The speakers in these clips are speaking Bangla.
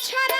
trying to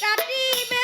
কাটিবে।